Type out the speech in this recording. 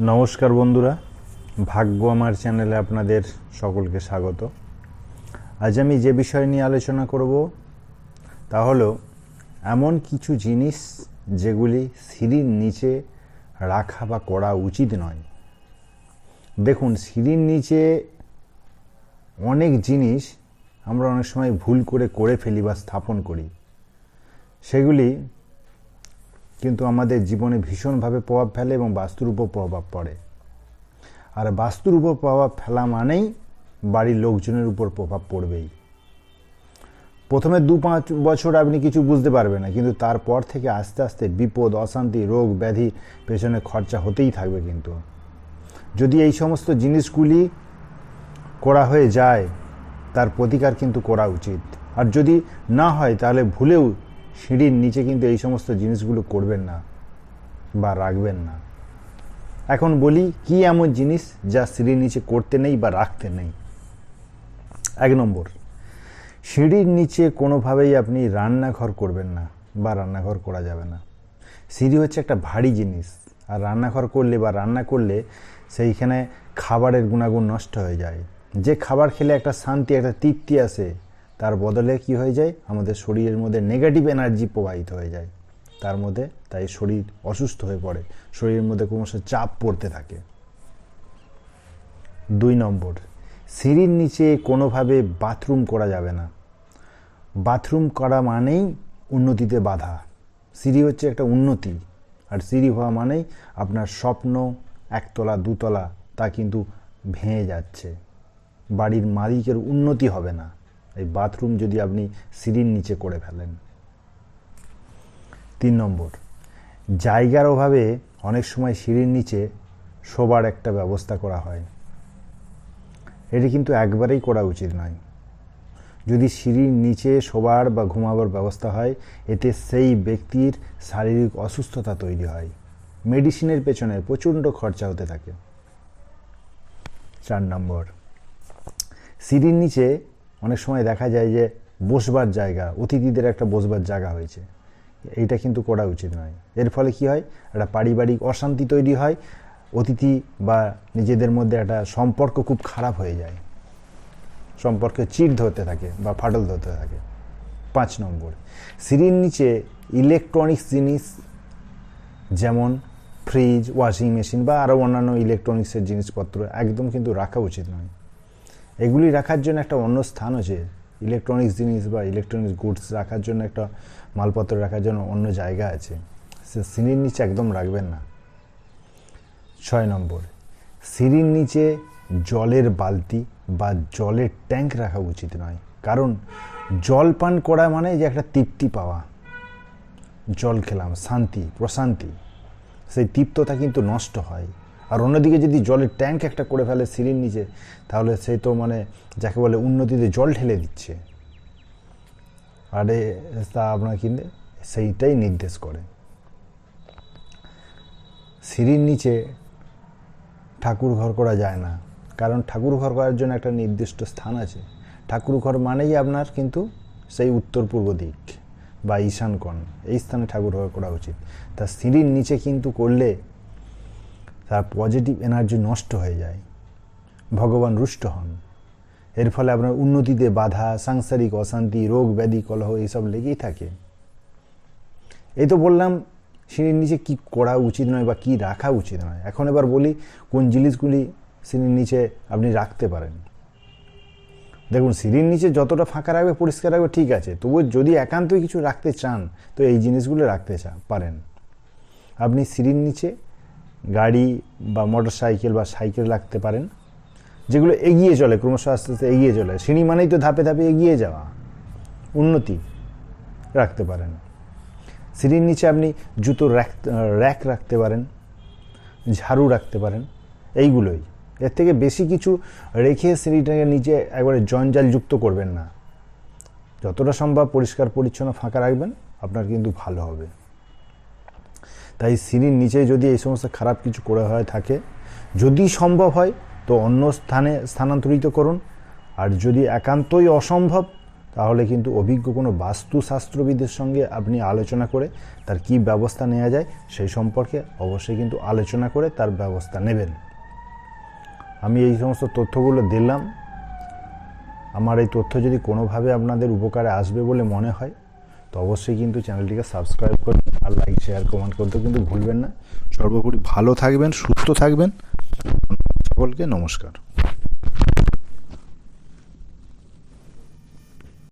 নমস্কার বন্ধুরা, ভাগ্য আমার চ্যানেলে আপনাদের সকলকে স্বাগত। আজ আমি যে বিষয় নিয়ে আলোচনা করব, তা হলো এমন কিছু জিনিস যেগুলি সিঁড়ির নিচে রাখা বা করা উচিত নয়। দেখুন, সিঁড়ির নিচে অনেক জিনিস আমরা অনেক সময় ভুল করে করে ফেলি বা স্থাপন করি। সেগুলি কিন্তু আমাদের জীবনে ভীষণভাবে প্রভাব ফেলে এবং বাস্তুর উপর প্রভাব পড়ে। আর বাস্তুর উপর প্রভাব ফেলা মানেই বাড়ির লোকজনের উপর প্রভাব পড়বেই। প্রথমে দু পাঁচ বছর আপনি কিছু বুঝতে পারবেন না, কিন্তু তারপর থেকে আস্তে আস্তে বিপদ, অশান্তি, রোগ, ব্যাধি পেছনে খরচা হতেই থাকবে কিন্তু। যদি এই সমস্ত জিনিসগুলি করা হয়ে যায়, তার প্রতিকার কিন্তু করা উচিত। আর যদি না হয়, তাহলে ভুলেও সিঁড়ির নিচে কিন্তু এই সমস্ত জিনিসগুলো করবেন না বা রাখবেন না। এখন বলি, কি এমন জিনিস যা সিঁড়ির নিচে করতে নেই বা রাখতে নেই? এক নম্বর, সিঁড়ির নিচে কোনোভাবেই আপনি রান্নাঘর করবেন না বা রান্নাঘর করা যাবে না। সিঁড়ি হচ্ছে একটা ভারী জিনিস, আর রান্নাঘর করলে বা রান্না করলে সেইখানে খাবারের গুণাগুণ নষ্ট হয়ে যায়। যে খাবার খেলে একটা শান্তি, একটা তৃপ্তি আসে তার বদলে কি হয়ে যায়? আমাদের শরীরের মধ্যে নেগেটিভ এনার্জি প্রবাহিত হয়ে যায়। তার মধ্যে তাই শরীর অসুস্থ হয়ে পড়ে। শরীরের মধ্যে ক্রমশ চাপ পড়তে থাকে। দুই নম্বর, সিঁড়ির নিচে কোনোভাবে বাথরুম করা যাবে না। বাথরুম করা মানেই উন্নতিতে বাধা। সিঁড়ি হচ্ছে একটা উন্নতি। আর সিঁড়ি হওয়া মানেই আপনার স্বপ্ন একতলা, দুতলা তা কিন্তু ভেঙে যাচ্ছে। বাড়ির মালিকের উন্নতি হবে না। এই বাথরুম যদি আপনি সিঁড়ির নিচে করে ফেলেন। তিন নম্বর, জায়গার অভাবে অনেক সময় সিঁড়ির নিচে শোবার একটা ব্যবস্থা করা হয়। এটি কিন্তু একবারেই করা উচিত নয়। যদি সিঁড়ির নিচে শোবার বা ঘুমাবার ব্যবস্থা হয়, এতে সেই ব্যক্তির শারীরিক অসুস্থতা তৈরি হয়। মেডিসিনের পেছনে প্রচণ্ড খরচা হতে থাকে। চার নম্বর, সিঁড়ির নিচে অনেক সময় দেখা যায় যে বসবার জায়গা, অতিথিদের একটা বসবার জায়গা হয়েছে। এইটা কিন্তু করা উচিত নয়। এর ফলে কি হয়? একটা পারিবারিক অশান্তি তৈরি হয়, অতিথি বা নিজেদের মধ্যে একটা সম্পর্ক খুব খারাপ হয়ে যায়। সম্পর্কে চিট ধরতে থাকে বা ফাটল ধরতে থাকে। পাঁচ নম্বর, সিঁড়ির নিচে ইলেকট্রনিক্স জিনিস যেমন ফ্রিজ, ওয়াশিং মেশিন বা আরও অন্যান্য ইলেকট্রনিক্সের জিনিসপত্র একদম কিন্তু রাখা উচিত নয়। এগুলি রাখার জন্য একটা অন্য স্থান আছে ইলেকট্রনিক্স জিনিস বা ইলেকট্রনিক্স গুডস রাখার জন্য একটা মালপত্র রাখার জন্য অন্য জায়গা আছে। সে সিঁড়ির নিচে একদম রাখবেন না। ছয় নম্বর, সিঁড়ির নিচে জলের বালতি বা জলের ট্যাঙ্ক রাখা উচিত নয়। কারণ জল পান করা মানে যে একটা তৃপ্তি পাওয়া। জল খেলাম, শান্তি, প্রশান্তি। সেই তৃপ্ততা কিন্তু নষ্ট হয়। আর অন্যদিকে যদি জলের ট্যাঙ্ক একটা করে ফেলে সিঁড়ির নিচে, তাহলে সে তো মানে যাকে বলে উন্নতিতে জল ঢেলে দিচ্ছে। আর, তা আপনার কিন্তু সেইটাই নির্দেশ করে। সিঁড়ির নিচে ঠাকুর ঘর করা যায় না, কারণ ঠাকুর ঘর করার জন্য একটা নির্দিষ্ট স্থান আছে। ঠাকুর ঘর মানেই আপনার কিন্তু সেই উত্তর পূর্ব দিক বা ঈশান কোণ এই স্থানে ঠাকুর ঘর করা উচিত। তা সিঁড়ির নিচে কিন্তু করলে তার পজিটিভ এনার্জি নষ্ট হয়ে যায়। ভগবান রুষ্ট হন। এর ফলে আপনার উন্নতিতে বাধা, সাংসারিক অশান্তি, রোগ, ব্যাধি, কলহ এইসব লেগেই থাকে। এই তো বললাম, সিঁড়ির নিচে কি করা উচিত নয় বা কি রাখা উচিত নয়। এখন এবার বলি, কোন জিনিসগুলি সিঁড়ির নিচে আপনি রাখতে পারেন। দেখুন, সিঁড়ির নিচে যতটা ফাঁকা রাখবে, পরিষ্কার রাখবে, ঠিক আছে। তবু যদি একান্তই কিছু রাখতে চান, তো এই জিনিসগুলো রাখতে চান পারেন। আপনি সিঁড়ির নিচে গাড়ি বা মোটর সাইকেল বা সাইকেল রাখতে পারেন, যেগুলো এগিয়ে চলে, ক্রমশ আস্তে আস্তে এগিয়ে চলে। সিঁড়ি মানেই তো ধাপে ধাপে এগিয়ে যাওয়া, উন্নতি রাখতে পারেন। সিঁড়ির নিচে আপনি জুতো র্যাক র্যাক রাখতে পারেন, ঝাড়ু রাখতে পারেন, এইগুলোই। এর থেকে বেশি কিছু রেখে সিঁড়িটাকে নিচে একবারে জঞ্জাল যুক্ত করবেন না। যতটা সম্ভব পরিষ্কার পরিচ্ছন্ন ফাঁকা রাখবেন, আপনার কিন্তু ভালো হবে। তাই সিঁড়ির নিচে যদি এই সমস্ত খারাপ কিছু করে হয়ে থাকে, যদি সম্ভব হয়, তো অন্য স্থানে স্থানান্তরিত করুন। আর যদি একান্তই অসম্ভব, তাহলে কিন্তু অভিজ্ঞ কোনো বাস্তুশাস্ত্রবিদের সঙ্গে আপনি আলোচনা করে তার কি ব্যবস্থা নেওয়া যায়, সেই সম্পর্কে অবশ্যই কিন্তু আলোচনা করে তার ব্যবস্থা নেবেন। আমি এই সমস্ত তথ্যগুলো দিলাম। আমার এই তথ্য যদি কোনোভাবে আপনাদের উপকারে আসবে বলে মনে হয়, তো অবশ্যই কিন্তু চ্যানেলটিকে সাবস্ক্রাইব করবেন আর লাইক শেয়ার কমেন্ট করতে কিন্তু ভুলবেন না। সর্বোপরি ভালো থাকবেন, সুস্থ থাকবেন। সকলকে নমস্কার।